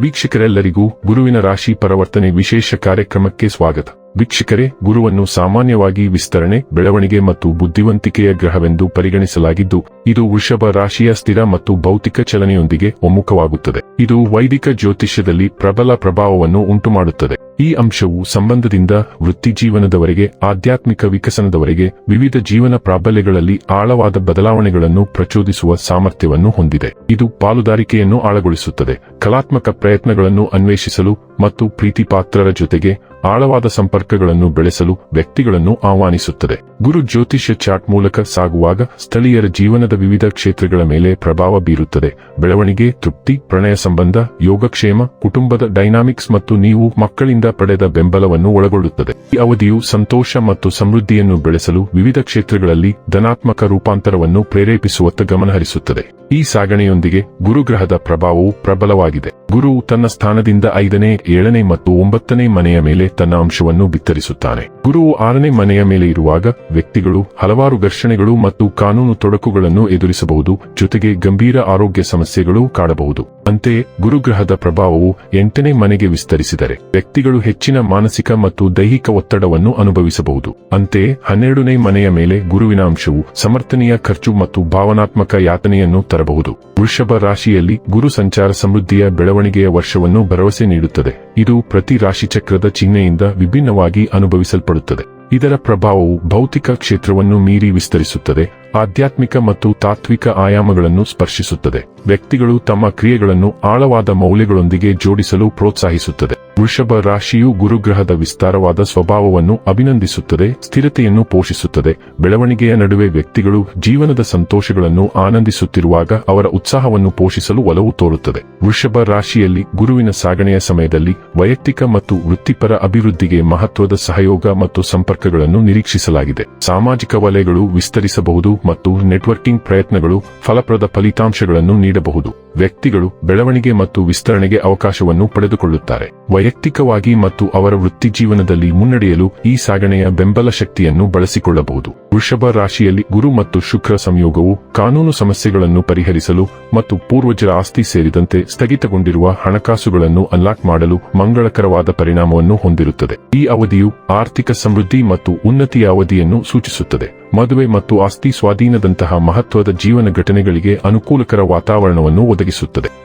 ವೀಕ್ಷಕರೆಲ್ಲರಿಗೂ ಗುರುವಿನ ರಾಶಿ ಪರವರ್ತನೆ ವಿಶೇಷ ಕಾರ್ಯಕ್ರಮಕ್ಕೆ ಸ್ವಾಗತ. ವೀಕ್ಷಕರೇ, ಗುರುವನ್ನು ಸಾಮಾನ್ಯವಾಗಿ ವಿಸ್ತರಣೆ, ಬೆಳವಣಿಗೆ ಮತ್ತು ಬುದ್ಧಿವಂತಿಕೆಯ ಗ್ರಹವೆಂದು ಪರಿಗಣಿಸಲಾಗಿದ್ದು, ಇದು ವೃಷಭ ರಾಶಿಯ ಸ್ಥಿರ ಮತ್ತು ಭೌತಿಕ ಚಲನೆಯೊಂದಿಗೆ ಒಮ್ಮುಖವಾಗುತ್ತದೆ. ಇದು ವೈದಿಕ ಜ್ಯೋತಿಷ್ಯದಲ್ಲಿ ಪ್ರಬಲ ಪ್ರಭಾವವನ್ನು ಉಂಟುಮಾಡುತ್ತದೆ. ಈ ಅಂಶವು ಸಂಬಂಧದಿಂದ ವೃತ್ತಿಜೀವನದವರೆಗೆ ಆಧ್ಯಾತ್ಮಿಕ ವಿಕಸನದವರೆಗೆ, ವಿವಿಧ ಜೀವನ ಪ್ರಾಬಲ್ಯಗಳಲ್ಲಿ ಆಳವಾದ ಬದಲಾವಣೆಗಳನ್ನು ಪ್ರಚೋದಿಸುವ ಸಾಮರ್ಥ್ಯವನ್ನು ಹೊಂದಿದೆ. ಇದು ಪಾಲುದಾರಿಕೆಯನ್ನು ಆಳಗೊಳಿಸುತ್ತದೆ. ಕಲಾತ್ಮಕ ಪ್ರಯತ್ನಗಳನ್ನು ಅನ್ವೇಷಿಸಲು ಮತ್ತು ಪ್ರೀತಿಪಾತ್ರರ ಜೊತೆಗೆ ಆಳವಾದ ಸಂಪರ್ಕಗಳನ್ನು ಬೆಳೆಸಲು ವ್ಯಕ್ತಿಗಳನ್ನು ಆಹ್ವಾನಿಸುತ್ತದೆ. ಗುರು ಜ್ಯೋತಿಷ್ಯ ಚಾಟ್ ಮೂಲಕ ಸಾಗುವಾಗ ಸ್ಥಳೀಯರ ಜೀವನದ ವಿವಿಧ ಕ್ಷೇತ್ರಗಳ ಮೇಲೆ ಪ್ರಭಾವ ಬೀರುತ್ತದೆ. ಬೆಳವಣಿಗೆ, ತೃಪ್ತಿ, ಪ್ರಣಯ ಸಂಬಂಧ, ಯೋಗಕ್ಷೇಮ, ಕುಟುಂಬದ ಡೈನಾಮಿಕ್ಸ್ ಮತ್ತು ನೀವು ಮಕ್ಕಳಿಂದ ಪಡೆದ ಬೆಂಬಲವನ್ನು ಒಳಗೊಳ್ಳುತ್ತದೆ. ಈ ಅವಧಿಯು ಸಂತೋಷ ಮತ್ತು ಸಮೃದ್ಧಿಯನ್ನು ಬೆಳೆಸಲು ವಿವಿಧ ಕ್ಷೇತ್ರಗಳಲ್ಲಿ ಧನಾತ್ಮಕ ರೂಪಾಂತರವನ್ನು ಪ್ರೇರೇಪಿಸುವತ್ತ ಗಮನಹರಿಸುತ್ತದೆ. ಈ ಸಾಗಣೆಯೊಂದಿಗೆ ಗುರುಗ್ರಹದ ಪ್ರಭಾವವು ಪ್ರಬಲವಾಗಿದೆ. ಗುರು ತನ್ನ ಸ್ಥಾನದಿಂದ ಐದನೇ, ಏಳನೇ ಮತ್ತು ಒಂಬತ್ತನೇ ಮನೆಯ ಮೇಲೆ ತನ್ನ ಅಂಶವನ್ನು ಬಿತ್ತರಿಸುತ್ತಾನೆ. ಗುರುವು ಆರನೇ ಮನೆಯ ಮೇಲೆ ಇರುವಾಗ ವ್ಯಕ್ತಿಗಳು, ಹಲವಾರು ಘರ್ಷಣೆಗಳು ಮತ್ತು ಕಾನೂನು ತೊಡಕುಗಳನ್ನು ಎದುರಿಸಬಹುದು, ಜೊತೆಗೆ ಗಂಭೀರ ಆರೋಗ್ಯ ಸಮಸ್ಯೆಗಳು ಕಾಡಬಹುದು. ಅಂತೆಯೇ ಗುರುಗ್ರಹದ ಪ್ರಭಾವವು ಎಂಟನೇ ಮನೆಗೆ ವಿಸ್ತರಿಸಿದರೆ ವ್ಯಕ್ತಿಗಳು ಹೆಚ್ಚಿನ ಮಾನಸಿಕ ಮತ್ತು ದೈಹಿಕ ಒತ್ತಡವನ್ನು ಅನುಭವಿಸಬಹುದು. ಅಂತೆಯೇ ಹನ್ನೆರಡನೇ ಮನೆಯ ಮೇಲೆ ಗುರುವಿನ ಅಂಶವು ಸಮರ್ಥನೀಯ ಖರ್ಚು ಮತ್ತು ಭಾವನಾತ್ಮಕ ಯಾತನೆಯನ್ನು ತರಬಹುದು. ವೃಷಭ ರಾಶಿಯಲ್ಲಿ ಗುರು ಸಂಚಾರ ಸಮೃದ್ಧಿಯ ಬೆಳವಣಿಗೆಯ ವರ್ಷವನ್ನು ಭರವಸೆ ನೀಡುತ್ತದೆ. ಇದು ಪ್ರತಿ ರಾಶಿಚಕ್ರದ ಚಿಹ್ನೆಯಿಂದ ವಿಭಿನ್ನವಾಗಿ ಅನುಭವಿಸಲ್ಪಡುತ್ತದೆ. ಇದರ ಪ್ರಭಾವವು ಭೌತಿಕ ಕ್ಷೇತ್ರವನ್ನು ಮೀರಿ ವಿಸ್ತರಿಸುತ್ತದೆ. ಆಧ್ಯಾತ್ಮಿಕ ಮತ್ತು ತಾತ್ವಿಕ ಆಯಾಮಗಳನ್ನು ಸ್ಪರ್ಶಿಸುತ್ತದೆ. ವ್ಯಕ್ತಿಗಳು ತಮ್ಮ ಕ್ರಿಯೆಗಳನ್ನು ಆಳವಾದ ಮೌಲ್ಯಗಳೊಂದಿಗೆ ಜೋಡಿಸಲು ಪ್ರೋತ್ಸಾಹಿಸುತ್ತದೆ. ವೃಷಭ ರಾಶಿಯು ಗುರುಗ್ರಹದ ವಿಸ್ತಾರವಾದ ಸ್ವಭಾವವನ್ನು ಅಭಿನಂದಿಸುತ್ತದೆ, ಸ್ಥಿರತೆಯನ್ನು ಪೋಷಿಸುತ್ತದೆ. ಬೆಳವಣಿಗೆಯ ನಡುವೆ ವ್ಯಕ್ತಿಗಳು ಜೀವನದ ಸಂತೋಷಗಳನ್ನು ಆನಂದಿಸುತ್ತಿರುವಾಗ ಅವರ ಉತ್ಸಾಹವನ್ನು ಪೋಷಿಸಲು ಒಲವು ತೋರುತ್ತದೆ. ವೃಷಭ ರಾಶಿಯಲ್ಲಿ ಗುರುವಿನ ಸಾಗಣೆಯ ಸಮಯದಲ್ಲಿ ವೈಯಕ್ತಿಕ ಮತ್ತು ವೃತ್ತಿಪರ ಅಭಿವೃದ್ಧಿಗೆ ಮಹತ್ವದ ಸಹಯೋಗ ಮತ್ತು ಸಂಪರ್ಕಗಳನ್ನು ನಿರೀಕ್ಷಿಸಲಾಗಿದೆ. ಸಾಮಾಜಿಕ ವಲಯಗಳು ವಿಸ್ತರಿಸಬಹುದು ಮತ್ತು ನೆಟ್ವರ್ಕಿಂಗ್ ಪ್ರಯತ್ನಗಳು ಫಲಪ್ರದ ಫಲಿತಾಂಶಗಳನ್ನು ನೀಡಬಹುದು. ವ್ಯಕ್ತಿಗಳು ಬೆಳವಣಿಗೆ ಮತ್ತು ವಿಸ್ತರಣೆಗೆ ಅವಕಾಶವನ್ನು ಪಡೆದುಕೊಳ್ಳುತ್ತಾರೆ. ವೈಯಕ್ತಿಕವಾಗಿ ಮತ್ತು ಅವರ ವೃತ್ತಿ ಜೀವನದಲ್ಲಿ ಮುನ್ನಡೆಯಲು ಈ ಸಾಗಣೆಯ ಬೆಂಬಲ ಶಕ್ತಿಯನ್ನು ಬಳಸಿಕೊಳ್ಳಬಹುದು. ವೃಷಭ ರಾಶಿಯಲ್ಲಿ ಗುರು ಮತ್ತು ಶುಕ್ರ ಸಂಯೋಗವು ಕಾನೂನು ಸಮಸ್ಯೆಗಳನ್ನು ಪರಿಹರಿಸಲು ಮತ್ತು ಪೂರ್ವಜರ ಆಸ್ತಿ ಸೇರಿದಂತೆ ಸ್ಥಗಿತಗೊಂಡಿರುವ ಹಣಕಾಸುಗಳನ್ನು ಅನ್ಲಾಕ್ ಮಾಡಲು ಮಂಗಳಕರವಾದ ಪರಿಣಾಮವನ್ನು ಹೊಂದಿರುತ್ತದೆ. ಈ ಅವಧಿಯು ಆರ್ಥಿಕ ಸಮೃದ್ಧಿ ಮತ್ತು ಉನ್ನತಿಯ ಅವಧಿಯನ್ನು ಸೂಚಿಸುತ್ತದೆ. ಮದುವೆ ಮತ್ತು ಆಸ್ತಿ ಸ್ವಾಧೀನದಂತಹ ಮಹತ್ವದ ಜೀವನ ಘಟನೆಗಳಿಗೆ ಅನುಕೂಲಕರ ವಾತಾವರಣವನ್ನು ಒದಗಿಸುತ್ತದೆ.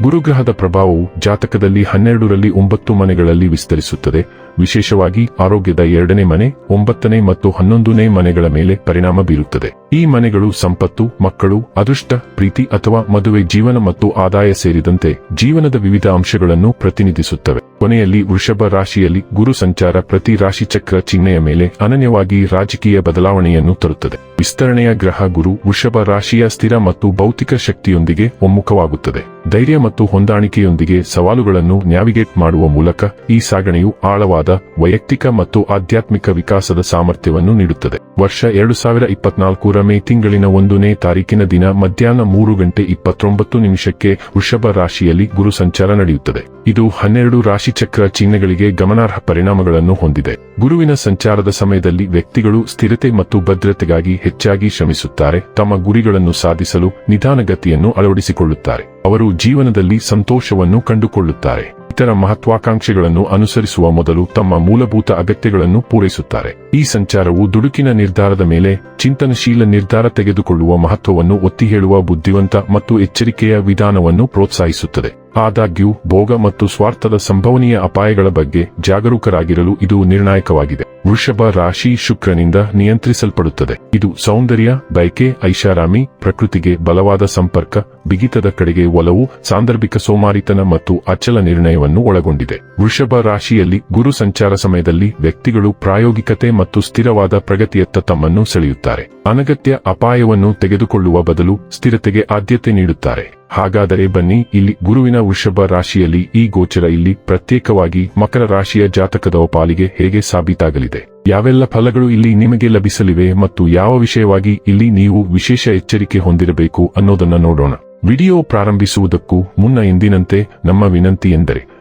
ಗುರುಗ್ರಹದ ಪ್ರಭಾವವು ಜಾತಕದಲ್ಲಿ ಹನ್ನೆರಡರಲ್ಲಿ ಒಂಬತ್ತು ಮನೆಗಳಲ್ಲಿ ವಿಸ್ತರಿಸುತ್ತದೆ. ವಿಶೇಷವಾಗಿ ಆರೋಗ್ಯದ ಎರಡನೇ ಮನೆ, ಒಂಬತ್ತನೇ ಮತ್ತು ಹನ್ನೊಂದನೇ ಮನೆಗಳ ಮೇಲೆ ಪರಿಣಾಮ ಬೀರುತ್ತದೆ. ಈ ಮನೆಗಳು ಸಂಪತ್ತು, ಮಕ್ಕಳು, ಅದೃಷ್ಟ, ಪ್ರೀತಿ ಅಥವಾ ಮದುವೆ, ಜೀವನ ಮತ್ತು ಆದಾಯ ಸೇರಿದಂತೆ ಜೀವನದ ವಿವಿಧ ಅಂಶಗಳನ್ನು ಪ್ರತಿನಿಧಿಸುತ್ತವೆ. ಕೊನೆಯಲ್ಲಿ ವೃಷಭ ರಾಶಿಯಲ್ಲಿ ಗುರು ಸಂಚಾರ ಪ್ರತಿ ರಾಶಿಚಕ್ರ ಚಿಹ್ನೆಯ ಮೇಲೆ ಅನನ್ಯವಾಗಿ ರಾಜಕೀಯ ಬದಲಾವಣೆಯನ್ನು ತರುತ್ತದೆ. ವಿಸ್ತರಣೆಯ ಗ್ರಹ ಗುರು ವೃಷಭ ರಾಶಿಯ ಸ್ಥಿರ ಮತ್ತು ಭೌತಿಕ ಶಕ್ತಿಯೊಂದಿಗೆ ಒಮ್ಮುಖವಾಗುತ್ತದೆ. ಧೈರ್ಯ ಮತ್ತು ಹೊಂದಾಣಿಕೆಯೊಂದಿಗೆ ಸವಾಲುಗಳನ್ನು ನ್ಯಾವಿಗೇಟ್ ಮಾಡುವ ಮೂಲಕ ಈ ಸಾಗಣೆಯು ಆಳವಾದ ವೈಯಕ್ತಿಕ ಮತ್ತು ಆಧ್ಯಾತ್ಮಿಕ ವಿಕಾಸದ ಸಾಮರ್ಥ್ಯವನ್ನು ನೀಡುತ್ತದೆ. ವರ್ಷ ಎರಡು ಸಾವಿರ ಇಪ್ಪತ್ನಾಲ್ಕರ ಮೇ ತಿಂಗಳಿನ ಒಂದನೇ ತಾರೀಕಿನ ದಿನ ಮಧ್ಯಾಹ್ನ ಮೂರು ಗಂಟೆ ಇಪ್ಪತ್ತೊಂಬತ್ತು ನಿಮಿಷಕ್ಕೆ ವೃಷಭ ರಾಶಿಯಲ್ಲಿ ಗುರು ಸಂಚಾರ ನಡೆಯುತ್ತದೆ. ಇದು ಹನ್ನೆರಡು ರಾಶಿಚಕ್ರ ಚಿಹ್ನೆಗಳಿಗೆ ಗಮನಾರ್ಹ ಪರಿಣಾಮಗಳನ್ನು ಹೊಂದಿದೆ. ಗುರುವಿನ ಸಂಚಾರದ ಸಮಯದಲ್ಲಿ ವ್ಯಕ್ತಿಗಳು ಸ್ಥಿರತೆ ಮತ್ತು ಭದ್ರತೆಗಾಗಿ ಹೆಚ್ಚಾಗಿ ಶ್ರಮಿಸುತ್ತಾರೆ. ತಮ್ಮ ಗುರಿಗಳನ್ನು ಸಾಧಿಸಲು ನಿಧಾನಗತಿಯನ್ನು ಅಳವಡಿಸಿಕೊಳ್ಳುತ್ತಾರೆ. ಅವರು ಜೀವನದಲ್ಲಿ ಸಂತೋಷವನ್ನು ಕಂಡುಕೊಳ್ಳುತ್ತಾರೆ. ಇತರ ಮಹತ್ವಾಕಾಂಕ್ಷೆಗಳನ್ನು ಅನುಸರಿಸುವ ಮೊದಲು ತಮ್ಮ ಮೂಲಭೂತ ಅಗತ್ಯಗಳನ್ನು ಪೂರೈಸುತ್ತಾರೆ. ಈ ಸಂಚಾರವು ದುಡುಕಿನ ನಿರ್ಧಾರದ ಮೇಲೆ ಚಿಂತನಶೀಲ ನಿರ್ಧಾರ ತೆಗೆದುಕೊಳ್ಳುವ ಮಹತ್ವವನ್ನು ಒತ್ತಿ ಹೇಳುವ ಬುದ್ಧಿವಂತ ಮತ್ತು ಎಚ್ಚರಿಕೆಯ ವಿಧಾನವನ್ನು ಪ್ರೋತ್ಸಾಹಿಸುತ್ತದೆ. ಆದಾಗ್ಯೂ, ಭೋಗ ಮತ್ತು ಸ್ವಾರ್ಥದ ಸಂಭವನೀಯ ಅಪಾಯಗಳ ಬಗ್ಗೆ ಜಾಗರೂಕರಾಗಿರಲು ಇದು ನಿರ್ಣಾಯಕವಾಗಿದೆ. ವೃಷಭ ರಾಶಿ ಶುಕ್ರನಿಂದ ನಿಯಂತ್ರಿಸಲ್ಪಡುತ್ತದೆ. ಇದು ಸೌಂದರ್ಯ, ಬಯಕೆ, ಐಷಾರಾಮಿ, ಪ್ರಕೃತಿಗೆ ಬಲವಾದ ಸಂಪರ್ಕ, ಬಿಗಿತದ ಕಡೆಗೆ ಒಲವು, ಸಾಂದರ್ಭಿಕ ಸೋಮಾರಿತನ ಮತ್ತು ಅಚಲ ನಿರ್ಣಯವನ್ನು ಒಳಗೊಂಡಿದೆ. ವೃಷಭ ರಾಶಿಯಲ್ಲಿ ಗುರು ಸಂಚಾರ ಸಮಯದಲ್ಲಿ ವ್ಯಕ್ತಿಗಳು ಪ್ರಾಯೋಗಿಕತೆ ಮತ್ತು ಸ್ಥಿರವಾದ ಪ್ರಗತಿಯತ್ತ ತಮ್ಮನ್ನು ಸೆಳೆಯುತ್ತಾರೆ. ಅನಗತ್ಯ ಅಪಾಯವನ್ನು ತೆಗೆದುಕೊಳ್ಳುವ ಬದಲು ಸ್ಥಿರತೆಗೆ ಆದ್ಯತೆ ನೀಡುತ್ತಾರೆ. ಹಾಗಾದರೆ ಬನ್ನಿ, ಇಲ್ಲಿ ಗುರುವಿನ ವೃಷಭ ರಾಶಿಯಲ್ಲಿ ಈ ಗೋಚರ ಇಲ್ಲಿ ಪ್ರತ್ಯೇಕವಾಗಿ ಮಕರ ರಾಶಿಯ ಜಾತಕದ ಪಾಲಿಗೆ ಹೇಗೆ ಸಾಬೀತಾಗಲಿದೆ? ಯಾವೆಲ್ಲ ಫಲಗಳು ಇಲ್ಲಿ ನಿಮಗೆ ಲಭಿಸಲಿವೆ ಮತ್ತು ಯಾವ ವಿಷಯವಾಗಿ ಇಲ್ಲಿ ನೀವು ವಿಶೇಷ ಎಚ್ಚರಿಕೆ ಹೊಂದಿರಬೇಕು ಅನ್ನೋದನ್ನ ನೋಡೋಣ. ವಿಡಿಯೋ ಪ್ರಾರಂಭಿಸುವುದಕ್ಕೂ ಮುನ್ನ ಎಂದಿನಂತೆ ನಮ್ಮ ವಿನಂತಿ ಎಂದರೆ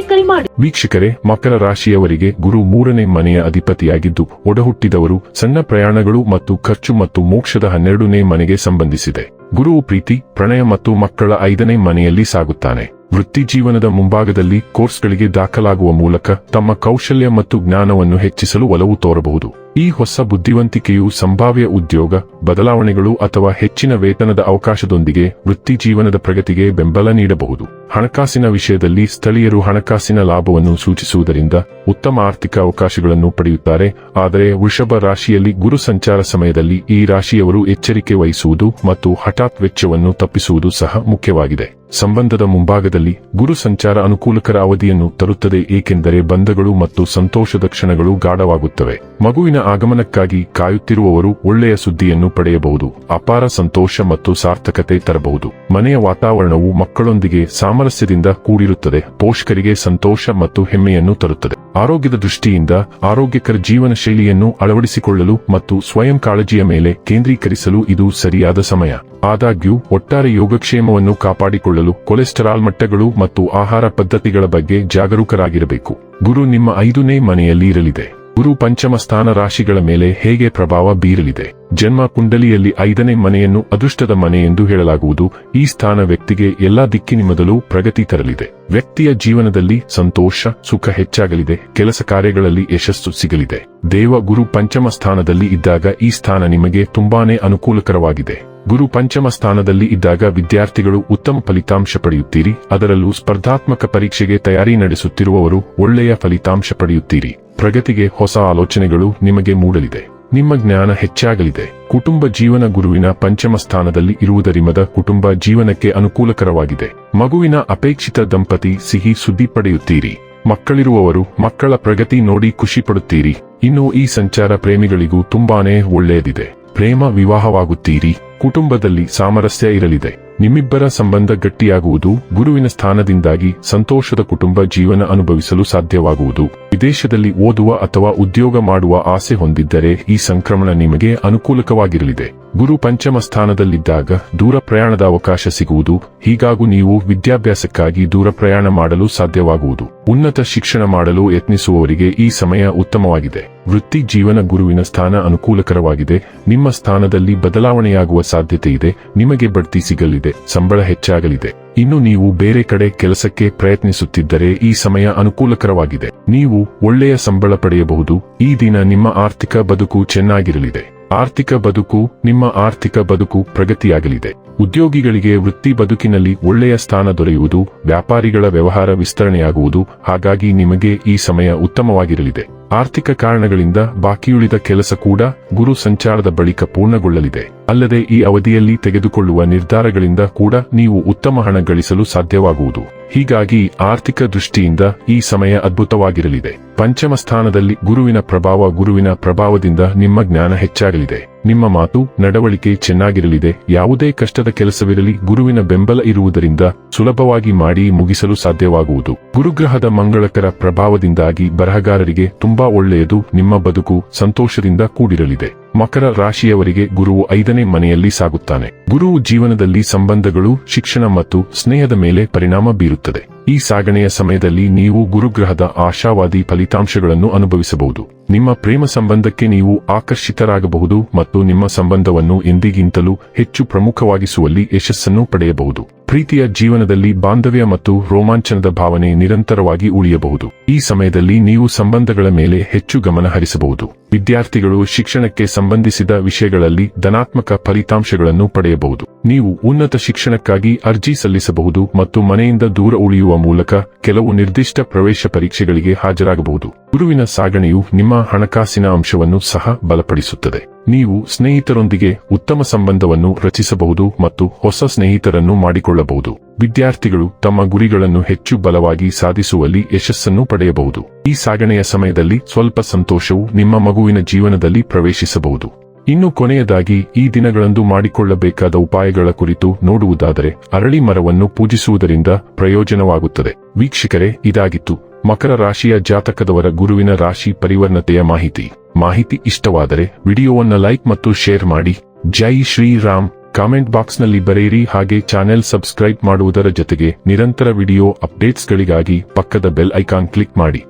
ಕರೆ ಮಾಡಿ. ವೀಕ್ಷಕರೇ, ಮಕರ ರಾಶಿಯವರಿಗೆ ಗುರು ಮೂರನೇ ಮನೆಯ ಅಧಿಪತಿಯಾಗಿದ್ದು, ಒಡಹುಟ್ಟಿದವರು ಸಣ್ಣ ಪ್ರಯಾಣಗಳು ಮತ್ತು ಖರ್ಚು ಮತ್ತು ಮೋಕ್ಷದ ಹನ್ನೆರಡನೇ ಮನೆಗೆ ಸಂಬಂಧಿಸಿದೆ. ಗುರು ಪ್ರೀತಿ, ಪ್ರಣಯ ಮತ್ತು ಮಕ್ಕಳ ಐದನೇ ಮನೆಯಲ್ಲಿ ಸಾಗುತ್ತಾನೆ. ವೃತ್ತಿ ಜೀವನದ ಮುಂಭಾಗದಲ್ಲಿ ಕೋರ್ಸ್ಗಳಿಗೆ ದಾಖಲಾಗುವ ಮೂಲಕ ತಮ್ಮ ಕೌಶಲ್ಯ ಮತ್ತು ಜ್ಞಾನವನ್ನು ಹೆಚ್ಚಿಸಲು ಒಲವು ತೋರಬಹುದು. ಈ ಹೊಸ ಬುದ್ಧಿವಂತಿಕೆಯು ಸಂಭಾವ್ಯ ಉದ್ಯೋಗ, ಬದಲಾವಣೆಗಳು ಅಥವಾ ಹೆಚ್ಚಿನ ವೇತನದ ಅವಕಾಶದೊಂದಿಗೆ ವೃತ್ತಿ ಜೀವನದ ಪ್ರಗತಿಗೆ ಬೆಂಬಲ ನೀಡಬಹುದು. ಹಣಕಾಸಿನ ವಿಷಯದಲ್ಲಿ ಸ್ಥಳೀಯರು ಹಣಕಾಸಿನ ಲಾಭವನ್ನು ಸೂಚಿಸುವುದರಿಂದ ಉತ್ತಮ ಆರ್ಥಿಕ ಅವಕಾಶಗಳನ್ನು ಪಡೆಯುತ್ತಾರೆ. ಆದರೆ ವೃಷಭ ರಾಶಿಯಲ್ಲಿ ಗುರು ಸಂಚಾರ ಸಮಯದಲ್ಲಿ ಈ ರಾಶಿಯವರು ಎಚ್ಚರಿಕೆ ವಹಿಸುವುದು ಮತ್ತು ಹಠಾತ್ ವೆಚ್ಚವನ್ನು ತಪ್ಪಿಸುವುದು ಸಹ ಮುಖ್ಯವಾಗಿದೆ. ಸಂಬಂಧದ ಮುಂಭಾಗದಲ್ಲಿ ಗುರು ಸಂಚಾರ ಅನುಕೂಲಕರ ಅವಧಿಯನ್ನು ತರುತ್ತದೆ ಏಕೆಂದರೆ ಬಂಧಗಳು ಮತ್ತು ಸಂತೋಷದ ಕ್ಷಣಗಳು ಗಾಢವಾಗುತ್ತವೆ. ಮಗುವಿನ ಆಗಮನಕ್ಕಾಗಿ ಕಾಯುತ್ತಿರುವವರು ಒಳ್ಳೆಯ ಸುದ್ದಿಯನ್ನು ಪಡೆಯಬಹುದು, ಅಪಾರ ಸಂತೋಷ ಮತ್ತು ಸಾರ್ಥಕತೆ ತರಬಹುದು. ಮನೆಯ ವಾತಾವರಣವು ಮಕ್ಕಳೊಂದಿಗೆ ಸಾಮರಸ್ಯದಿಂದ ಕೂಡಿರುತ್ತದೆ, ಪೋಷಕರಿಗೆ ಸಂತೋಷ ಮತ್ತು ಹೆಮ್ಮೆಯನ್ನು ತರುತ್ತದೆ. ಆರೋಗ್ಯದ ದೃಷ್ಟಿಯಿಂದ ಆರೋಗ್ಯಕರ ಜೀವನ ಶೈಲಿಯನ್ನು ಅಳವಡಿಸಿಕೊಳ್ಳಲು ಮತ್ತು ಸ್ವಯಂ ಕಾಳಜಿಯ ಮೇಲೆ ಕೇಂದ್ರೀಕರಿಸಲು ಇದು ಸರಿಯಾದ ಸಮಯ. ಆದಾಗ್ಯೂ, ಒಟ್ಟಾರೆ ಯೋಗಕ್ಷೇಮವನ್ನು ಕಾಪಾಡಿಕೊಳ್ಳಲು ಕೊಲೆಸ್ಟರಾಲ್ ಮಟ್ಟಗಳು ಮತ್ತು ಆಹಾರ ಪದ್ಧತಿಗಳ ಬಗ್ಗೆ ಜಾಗರೂಕರಾಗಿರಬೇಕು. ಗುರು ನಿಮ್ಮ ಐದನೇ ಮನೆಯಲ್ಲಿ ಇರಲಿದೆ ಗುರು ಪಂಚಮ ಸ್ಥಾನ ರಾಶಿಗಳ ಮೇಲೆ ಹೇಗೆ ಪ್ರಭಾವ ಬೀರಲಿದೆ? ಜನ್ಮ ಕುಂಡಲಿಯಲ್ಲಿ ಐದನೇ ಮನೆಯನ್ನು ಅದೃಷ್ಟದ ಮನೆ ಎಂದು ಹೇಳಲಾಗುವುದು. ಈ ಸ್ಥಾನ ವ್ಯಕ್ತಿಗೆ ಎಲ್ಲಾ ದಿಕ್ಕಿನ ಮೊದಲು ಪ್ರಗತಿ ತರಲಿದೆ. ವ್ಯಕ್ತಿಯ ಜೀವನದಲ್ಲಿ ಸಂತೋಷ, ಸುಖ ಹೆಚ್ಚಾಗಲಿದೆ. ಕೆಲಸ ಕಾರ್ಯಗಳಲ್ಲಿ ಯಶಸ್ಸು ಸಿಗಲಿದೆ. ದೇವ ಗುರು ಪಂಚಮ ಸ್ಥಾನದಲ್ಲಿ ಇದ್ದಾಗ ಈ ಸ್ಥಾನ ನಿಮಗೆ ತುಂಬಾನೇ ಅನುಕೂಲಕರವಾಗಿದೆ. ಗುರು ಪಂಚಮ ಸ್ಥಾನದಲ್ಲಿ ಇದ್ದಾಗ ವಿದ್ಯಾರ್ಥಿಗಳು ಉತ್ತಮ ಫಲಿತಾಂಶ ಪಡೆಯುತ್ತೀರಿ. ಅದರಲ್ಲೂ ಸ್ಪರ್ಧಾತ್ಮಕ ಪರೀಕ್ಷೆಗೆ ತಯಾರಿ ನಡೆಸುತ್ತಿರುವವರು ಒಳ್ಳೆಯ ಫಲಿತಾಂಶ ಪಡೆಯುತ್ತೀರಿ. ಪ್ರಗತಿಗೆ ಹೊಸ ಆಲೋಚನೆಗಳು ನಿಮಗೆ ಮೂಡಲಿದೆ. ನಿಮ್ಮ ಜ್ಞಾನ ಹೆಚ್ಚಾಗಲಿದೆ. ಕುಟುಂಬ ಜೀವನ ಗುರುವಿನ ಪಂಚಮ ಸ್ಥಾನದಲ್ಲಿ ಇರುವುದರಿಂದ ಕುಟುಂಬ ಜೀವನಕ್ಕೆ ಅನುಕೂಲಕರವಾಗಿದೆ. ಮಗುವಿನ ಅಪೇಕ್ಷಿತ ದಂಪತಿ ಸಿಹಿ ಸುದ್ದಿ ಪಡೆಯುತ್ತೀರಿ. ಮಕ್ಕಳಿರುವವರು ಮಕ್ಕಳ ಪ್ರಗತಿ ನೋಡಿ ಖುಷಿ ಪಡುತ್ತೀರಿ ಇನ್ನು ಈ ಸಂಚಾರ ಪ್ರೇಮಿಗಳಿಗೂ ತುಂಬಾನೇ ಒಳ್ಳೆಯದಿದೆ. ಪ್ರೇಮ ವಿವಾಹವಾಗುತ್ತೀರಿ. ಕುಟುಂಬದಲ್ಲಿ ಸಾಮರಸ್ಯ ಇರಲಿದೆ. ನಿಮ್ಮಿಬ್ಬರ ಸಂಬಂಧ ಗಟ್ಟಿಯಾಗುವುದು ಗುರುವಿನ ಸ್ಥಾನದಿಂದಾಗಿ ಸಂತೋಷದ ಕುಟುಂಬ ಜೀವನ ಅನುಭವಿಸಲು ಸಾಧ್ಯವಾಗುವುದು. ವಿದೇಶದಲ್ಲಿ ಓದುವ ಅಥವಾ ಉದ್ಯೋಗ ಮಾಡುವ ಆಸೆ ಹೊಂದಿದ್ದರೆ ಈ ಸಂಕ್ರಮಣ ನಿಮಗೆ ಅನುಕೂಲಕವಾಗಿರಲಿದೆ. ಗುರು ಪಂಚಮ ಸ್ಥಾನದಲ್ಲಿದ್ದಾಗ ದೂರ ಪ್ರಯಾಣದ ಅವಕಾಶ ಸಿಗುವುದು, ಹೀಗಾಗೂ ನೀವು ವಿದ್ಯಾಭ್ಯಾಸಕ್ಕಾಗಿ ದೂರ ಪ್ರಯಾಣ ಮಾಡಲು ಸಾಧ್ಯವಾಗುವುದು. ಉನ್ನತ ಶಿಕ್ಷಣ ಮಾಡಲು ಯತ್ನಿಸುವವರಿಗೆ ಈ ಸಮಯ ಉತ್ತಮವಾಗಿದೆ. ವೃತ್ತಿ ಜೀವನ ಗುರುವಿನ ಸ್ಥಾನ ಅನುಕೂಲಕರವಾಗಿದೆ. ನಿಮ್ಮ ಸ್ಥಾನದಲ್ಲಿ ಬದಲಾವಣೆಯಾಗುವ ಸಾಧ್ಯತೆ ಇದೆ. ನಿಮಗೆ ಬಡ್ತಿ ಸಿಗಲಿದೆ. ಸಂಬಳ ಹೆಚ್ಚಾಗಲಿದೆ. ಇನ್ನು ನೀವು ಬೇರೆ ಕಡೆ ಕೆಲಸಕ್ಕೆ ಪ್ರಯತ್ನಿಸುತ್ತಿದ್ದರೆ ಈ ಸಮಯ ಅನುಕೂಲಕರವಾಗಿದೆ. ನೀವು ಒಳ್ಳೆಯ ಸಂಬಳ ಪಡೆಯಬಹುದು. ಈ ದಿನ ನಿಮ್ಮ ಆರ್ಥಿಕ ಬದುಕು ಚೆನ್ನಾಗಿರಲಿದೆ. ಆರ್ಥಿಕ ಬದುಕು ನಿಮ್ಮ ಆರ್ಥಿಕ ಬದುಕು ಪ್ರಗತಿಯಾಗಲಿದೆ. ಉದ್ಯೋಗಿಗಳಿಗೆ ವೃತ್ತಿ ಬದುಕಿನಲ್ಲಿ ಒಳ್ಳೆಯ ಸ್ಥಾನ ದೊರೆಯುವುದು, ವ್ಯಾಪಾರಿಗಳ ವ್ಯವಹಾರ ವಿಸ್ತರಣೆಯಾಗುವುದು, ಹಾಗಾಗಿ ನಿಮಗೆ ಈ ಸಮಯ ಉತ್ತಮವಾಗಿರಲಿದೆ. ಆರ್ಥಿಕ ಕಾರಣಗಳಿಂದ ಬಾಕಿಯುಳಿದ ಕೆಲಸ ಕೂಡ ಗುರು ಸಂಚಾರದ ಬಳಿಕ ಪೂರ್ಣಗೊಳ್ಳಲಿದೆ. ಅಲ್ಲದೆ ಈ ಅವಧಿಯಲ್ಲಿ ತೆಗೆದುಕೊಳ್ಳುವ ನಿರ್ಧಾರಗಳಿಂದ ಕೂಡ ನೀವು ಉತ್ತಮ ಹಣ ಗಳಿಸಲು ಸಾಧ್ಯವಾಗುವುದು. ಹೀಗಾಗಿ ಆರ್ಥಿಕ ದೃಷ್ಟಿಯಿಂದ ಈ ಸಮಯ ಅದ್ಭುತವಾಗಿರಲಿದೆ. ಪಂಚಮ ಸ್ಥಾನದಲ್ಲಿ ಗುರುವಿನ ಪ್ರಭಾವ ಗುರುವಿನ ಪ್ರಭಾವದಿಂದ ನಿಮ್ಮ ಜ್ಞಾನ ಹೆಚ್ಚಾಗಲಿದೆ. ನಿಮ್ಮ ಮಾತು, ನಡವಳಿಕೆ ಚೆನ್ನಾಗಿರಲಿದೆ. ಯಾವುದೇ ಕಷ್ಟದ ಕೆಲಸವಿರಲಿ ಗುರುವಿನ ಬೆಂಬಲ ಇರುವುದರಿಂದ ಸುಲಭವಾಗಿ ಮಾಡಿ ಮುಗಿಸಲು ಸಾಧ್ಯವಾಗುವುದು. ಗುರುಗ್ರಹದ ಮಂಗಳಕರ ಪ್ರಭಾವದಿಂದಾಗಿ ಬರಹಗಾರರಿಗೆ ತುಂಬಾ ಒಳ್ಳೆಯದು. ನಿಮ್ಮ ಬದುಕು ಸಂತೋಷದಿಂದ ಕೂಡಿರಲಿದೆ. ಮಕರ ರಾಶಿಯವರಿಗೆ ಗುರುವು ಐದನೇ ಮನೆಯಲ್ಲಿ ಸಾಗುತ್ತಾನೆ. ಗುರುವು ಜೀವನದಲ್ಲಿ ಸಂಬಂಧಗಳು, ಶಿಕ್ಷಣ ಮತ್ತು ಸ್ನೇಹದ ಮೇಲೆ ಪರಿಣಾಮ ಬೀರುತ್ತದೆ. ಈ ಸಾಗಣೆಯ ಸಮಯದಲ್ಲಿ ನೀವು ಗುರುಗ್ರಹದ ಆಶಾವಾದಿ ಫಲಿತಾಂಶಗಳನ್ನು ಅನುಭವಿಸಬಹುದು. ನಿಮ್ಮ ಪ್ರೇಮ ಸಂಬಂಧಕ್ಕೆ ನೀವು ಆಕರ್ಷಿತರಾಗಬಹುದು ಮತ್ತು ನಿಮ್ಮ ಸಂಬಂಧವನ್ನು ಎಂದಿಗಿಂತಲೂ ಹೆಚ್ಚು ಪ್ರಮುಖವಾಗಿಸುವಲ್ಲಿ ಯಶಸ್ಸನ್ನು ಪಡೆಯಬಹುದು. ಪ್ರೀತಿಯ ಜೀವನದಲ್ಲಿ ಬಾಂಧವ್ಯ ಮತ್ತು ರೋಮಾಂಚನದ ಭಾವನೆ ನಿರಂತರವಾಗಿ ಉಳಿಯಬಹುದು. ಈ ಸಮಯದಲ್ಲಿ ನೀವು ಸಂಬಂಧಗಳ ಮೇಲೆ ಹೆಚ್ಚು ಗಮನ ಹರಿಸಬಹುದು. ವಿದ್ಯಾರ್ಥಿಗಳು ಶಿಕ್ಷಣಕ್ಕೆ ಸಂಬಂಧಿಸಿದ ವಿಷಯಗಳಲ್ಲಿ ಧನಾತ್ಮಕ ಫಲಿತಾಂಶಗಳನ್ನು ಪಡೆಯಬಹುದು. ನೀವು ಉನ್ನತ ಶಿಕ್ಷಣಕ್ಕಾಗಿ ಅರ್ಜಿ ಸಲ್ಲಿಸಬಹುದು ಮತ್ತು ಮನೆಯಿಂದ ದೂರ ಉಳಿಯುವ ಮೂಲಕ ಕೆಲವು ನಿರ್ದಿಷ್ಟ ಪ್ರವೇಶ ಪರೀಕ್ಷೆಗಳಿಗೆ ಹಾಜರಾಗಬಹುದು. ಗುರುವಿನ ಸಾಗಣೆಯು ನಿಮ್ಮ ಹಣಕಾಸಿನ ಅಂಶವನ್ನು ಸಹ ಬಲಪಡಿಸುತ್ತದೆ. ನೀವು ಸ್ನೇಹಿತರೊಂದಿಗೆ ಉತ್ತಮ ಸಂಬಂಧವನ್ನು ರಚಿಸಬಹುದು ಮತ್ತು ಹೊಸ ಸ್ನೇಹಿತರನ್ನು ಮಾಡಿಕೊಳ್ಳಬಹುದು. ವಿದ್ಯಾರ್ಥಿಗಳು ತಮ್ಮ ಗುರಿಗಳನ್ನು ಹೆಚ್ಚು ಬಲವಾಗಿ ಸಾಧಿಸುವಲ್ಲಿ ಯಶಸ್ಸನ್ನು ಪಡೆಯಬಹುದು. ಈ ಸಾಗಣೆಯ ಸಮಯದಲ್ಲಿ ಸ್ವಲ್ಪ ಸಂತೋಷವು ನಿಮ್ಮ ಮಗುವಿನ ಜೀವನದಲ್ಲಿ ಪ್ರವೇಶಿಸಬಹುದು. ಇನ್ನು ಕೊನೆಯದಾಗಿ ಈ ದಿನಗಳಂದು ಮಾಡಿಕೊಳ್ಳಬೇಕಾದ ಉಪಾಯಗಳ ಕುರಿತು ನೋಡುವುದಾದರೆ ಅರಳಿ ಮರವನ್ನು ಪೂಜಿಸುವುದರಿಂದ ಪ್ರಯೋಜನವಾಗುತ್ತದೆ. ವೀಕ್ಷಕರೇ, ಇದಾಗಿತ್ತು. ಮಕರ ರಾಶಿಯ ಜಾತಕದವರ ಗುರುವಿನ ರಾಶಿ ಪರಿವರ್ಣತೆಯ ಮಾಹಿತಿ. ಮಾಹಿತಿ ಇಷ್ಟವಾದರೆ ವಿಡಿಯೋವನ್ನ ಲೈಕ್ ಮತ್ತು ಶೇರ್ ಮಾಡಿ. ಜೈ ಶ್ರೀರಾಮ್. ಕಾಮೆಂಟ್ ಬಾಕ್ಸ್ನಲ್ಲಿ ಬರೆಯಿರಿ. ಹಾಗೆ ಚಾನೆಲ್ ಸಬ್ಸ್ಕ್ರೈಬ್ ಮಾಡುವುದರ ಜೊತೆಗೆ ನಿರಂತರ ವಿಡಿಯೋ ಅಪ್ಡೇಟ್ಸ್ಗಳಿಗಾಗಿ ಪಕ್ಕದ ಬೆಲ್ ಐಕಾನ್ ಕ್ಲಿಕ್ ಮಾಡಿ.